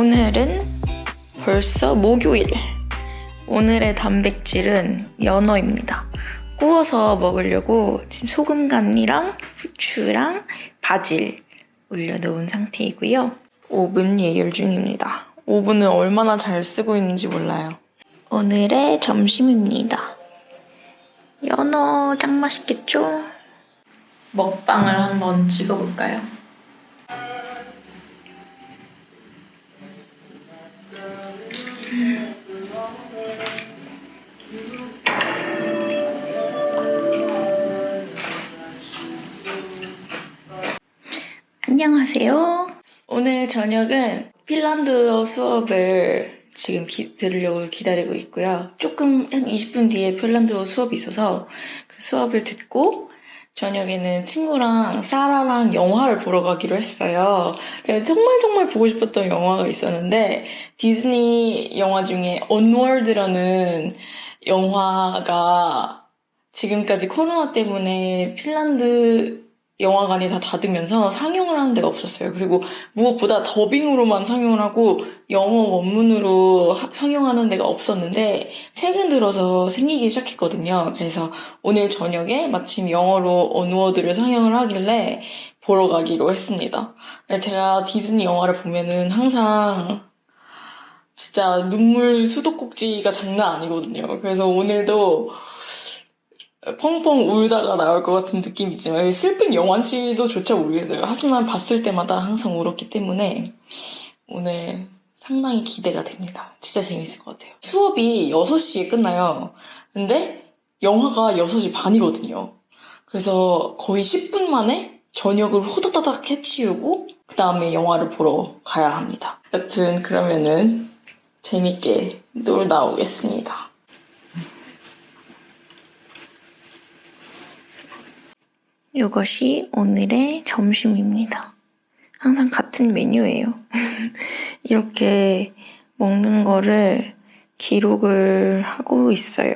오늘은 벌써 목요일. 오늘의 단백질은 연어입니다. 구워서 먹으려고 지금 소금 간이랑 후추랑 바질 올려놓은 상태이고요. 오븐 예열 중입니다. 오븐을 얼마나 잘 쓰고 있는지 몰라요. 오늘의 점심입니다. 연어 짱 맛있겠죠? 먹방을 한번 찍어볼까요? 안녕하세요. 오늘 저녁은 핀란드어 수업을 지금 기- 들으려고 기다리고 있고요. 조금 한 20분 뒤에 핀란드어 수업이 있어서 그 수업을 듣고 저녁에는 친구랑 사라랑 영화를 보러 가기로 했어요. 제가 정말 정말 보고 싶었던 영화가 있었는데 디즈니 영화 중에 언월드라는 영화가 지금까지 코로나 때문에 핀란드 영화관이 다 닫으면서 상영을 하는 데가 없었어요. 그리고 무엇보다 더빙으로만 상영을 하고 영어 원문으로 하- 상영하는 데가 없었는데 최근 들어서 생기기 시작했거든요. 그래서 오늘 저녁에 마침 영어로 언워드를 상영을 하길래 보러 가기로 했습니다. 근데 제가 디즈니 영화를 보면은 항상 진짜 눈물 수도꼭지가 장난 아니거든요. 그래서 오늘도 펑펑 울다가 나올 것 같은 느낌이 있지만 슬픈 영화인지도 조차 모르겠어요. 하지만 봤을 때마다 항상 울었기 때문에 오늘 상당히 기대가 됩니다. 진짜 재밌을 것 같아요. 수업이 6시에 끝나요. 근데 영화가 6시 반이거든요. 그래서 거의 10분 만에 저녁을 호다다닥 해치우고 그 다음에 영화를 보러 가야 합니다. 여튼 그러면은 재밌게 놀다 오겠습니다. 이것이 오늘의 점심입니다. 항상 같은 메뉴예요. 이렇게 먹는 거를 기록을 하고 있어요.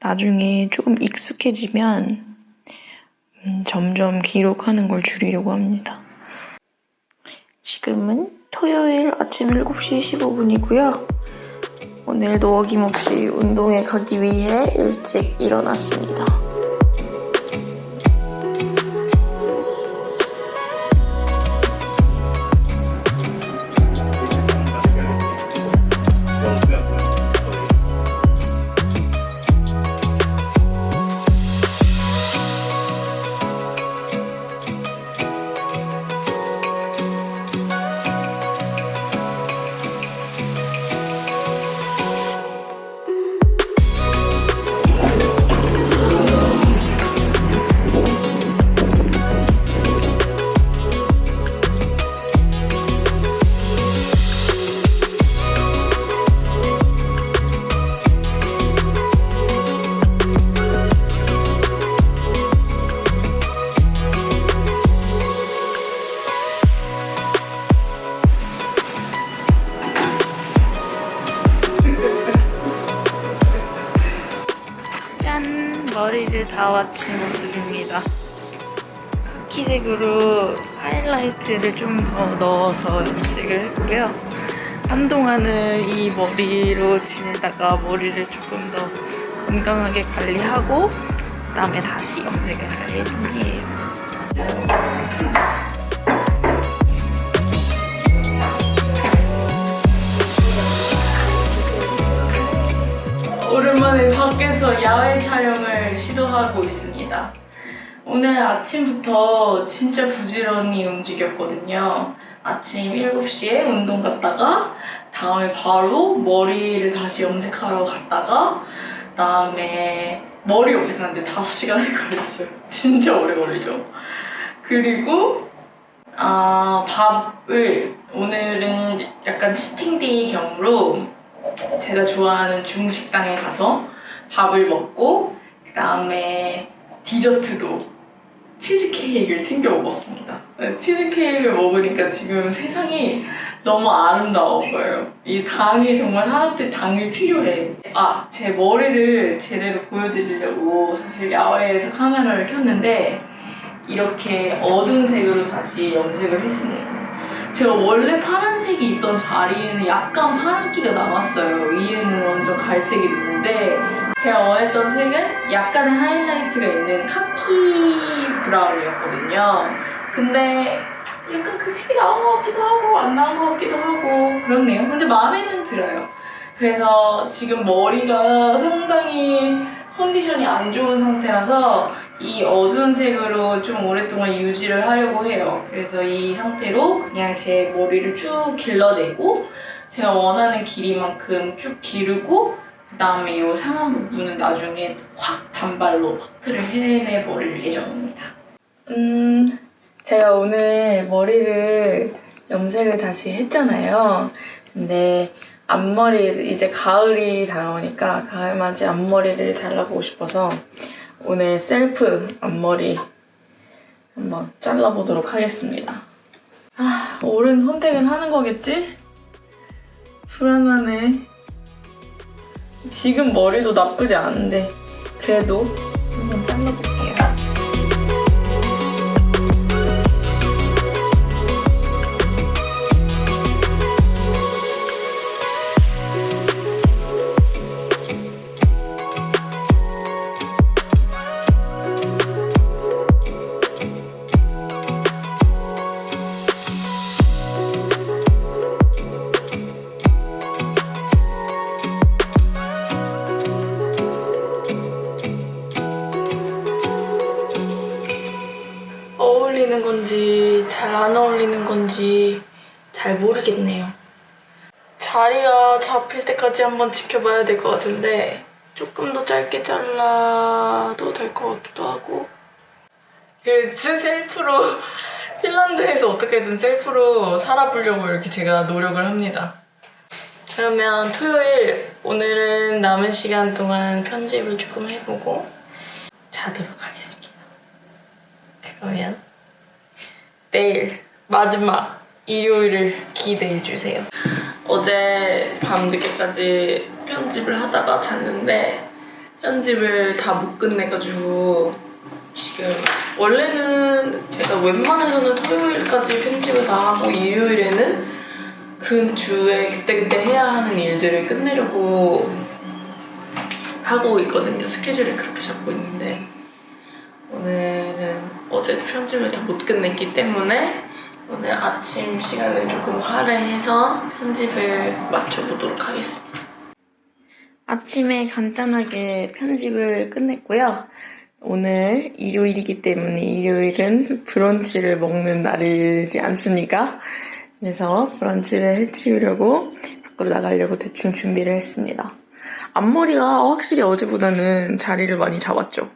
나중에 조금 익숙해지면 음, 점점 기록하는 걸 줄이려고 합니다. 지금은 토요일 아침 7시 15분이고요. 오늘도 어김없이 운동에 가기 위해 일찍 일어났습니다. 머리를 다 마친 모습입니다. 카키색으로 하이라이트를 좀 더 넣어서 염색을 했고요. 한동안은 이 머리로 지내다가 머리를 조금 더 건강하게 관리하고 그다음에 다시 염색을 할 예정이에요. 오랜만에 밖에서 야외 촬영을 시도하고 있습니다. 오늘 아침부터 진짜 부지런히 움직였거든요. 아침 7시에 운동 갔다가 다음에 바로 머리를 다시 염색하러 갔다가 다음에 머리 염색하는데 5시간이 걸렸어요. 진짜 오래 걸리죠. 그리고 아, 밥을 오늘은 약간 치팅데이 경으로 제가 좋아하는 중식당에 가서 밥을 먹고 그 다음에 디저트도 치즈케이크를 챙겨 먹었습니다. 네, 치즈케이크를 먹으니까 지금 세상이 너무 아름다워 보여요. 이 당이 정말 사람들 당이 필요해. 아, 제 머리를 제대로 보여드리려고 사실 야외에서 카메라를 켰는데 이렇게 어두운 색으로 다시 염색을 했습니다. 제가 원래 파란색이 있던 자리에는 약간 파란기가 남았어요. 위에는 완전 갈색이 있는데 제가 원했던 색은 약간의 하이라이트가 있는 카키 브라운이었거든요. 근데 약간 그 색이 나온 것 같기도 하고 안 나온 것 같기도 하고 그렇네요. 근데 마음에는 들어요. 그래서 지금 머리가 상당히 컨디션이 안 좋은 상태라서 이 어두운 색으로 좀 오랫동안 유지를 하려고 해요. 그래서 이 상태로 그냥 제 머리를 쭉 길러내고 제가 원하는 길이만큼 쭉 기르고 그 다음에 이 상한 부분은 나중에 확 단발로 커트를 해내버릴 예정입니다. 음, 제가 오늘 머리를 염색을 다시 했잖아요. 근데 앞머리 이제 가을이 다가오니까 가을맞이 앞머리를 잘라보고 싶어서 오늘 셀프 앞머리 한번 잘라보도록 하겠습니다. 아, 옳은 선택을 하는 거겠지? 불안하네. 지금 머리도 나쁘지 않은데 그래도 잘 모르겠네요. 자리가 잡힐 때까지 한번 지켜봐야 될 것 같은데 조금 더 짧게 잘라도 될 것 같기도 하고 그래서 셀프로 핀란드에서 어떻게든 셀프로 살아보려고 이렇게 제가 노력을 합니다. 그러면 토요일 오늘은 남은 시간 동안 편집을 조금 해보고 자도록 하겠습니다. 그러면 내일 마지막 일요일을 기대해 주세요. 어제 밤 늦게까지 편집을 하다가 잤는데 편집을 다 못 끝내가지고 지금 원래는 제가 웬만해서는 토요일까지 편집을 다 하고 일요일에는 그 주에 그때그때 해야 하는 일들을 끝내려고 하고 있거든요. 스케줄을 그렇게 잡고 있는데 오늘은 어제 편집을 다 못 끝냈기 때문에 오늘 아침 시간을 조금 할애해서 편집을 맞춰보도록 하겠습니다. 아침에 간단하게 편집을 끝냈고요. 오늘 일요일이기 때문에 일요일은 브런치를 먹는 날이지 않습니까? 그래서 브런치를 해치우려고 밖으로 나가려고 대충 준비를 했습니다. 앞머리가 확실히 어제보다는 자리를 많이 잡았죠.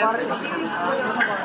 好的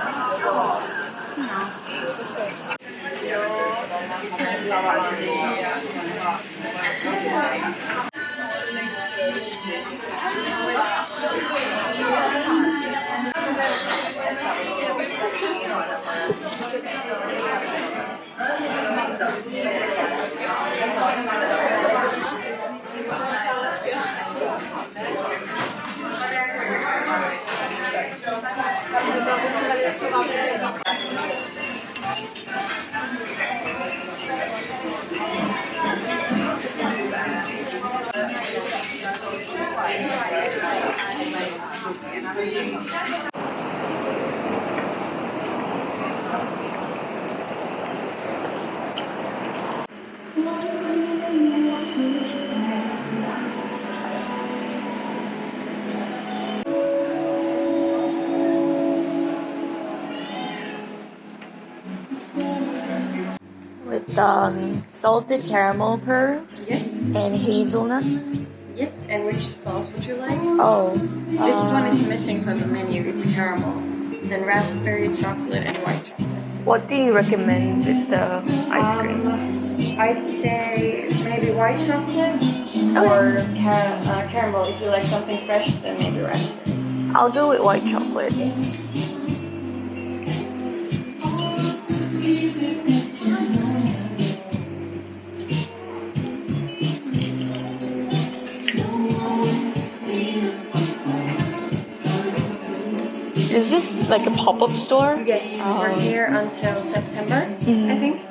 With um, salted caramel pearls Yes, and hazelnut. yes. And which sauce would you like? Oh, This one is missing from the menu. It's caramel. Then raspberry chocolate and white chocolate. what do you recommend with the ice cream? Um, I'd say maybe white chocolate or ca- uh, caramel. If you like something fresh, then maybe raspberry. I'll go with white chocolate. Like a pop-up store? Yes, we're Oh. here until September, Mm. I think.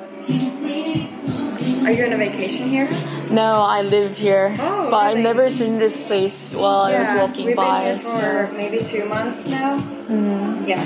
Are you on a vacation here? No, I live here, Oh, but I've never seen this place while I was walking we've by. been here for maybe two months now. Mm. Yeah.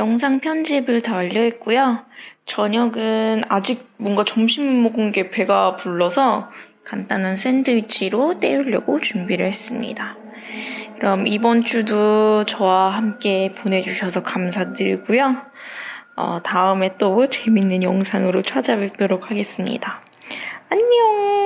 영상 편집을 다 완료했고요. 저녁은 아직 뭔가 점심을 먹은 게 배가 불러서 간단한 샌드위치로 때우려고 준비를 했습니다. 그럼 이번 주도 저와 함께 보내주셔서 감사드리고요. 어, 다음에 또 재밌는 영상으로 찾아뵙도록 하겠습니다. 안녕!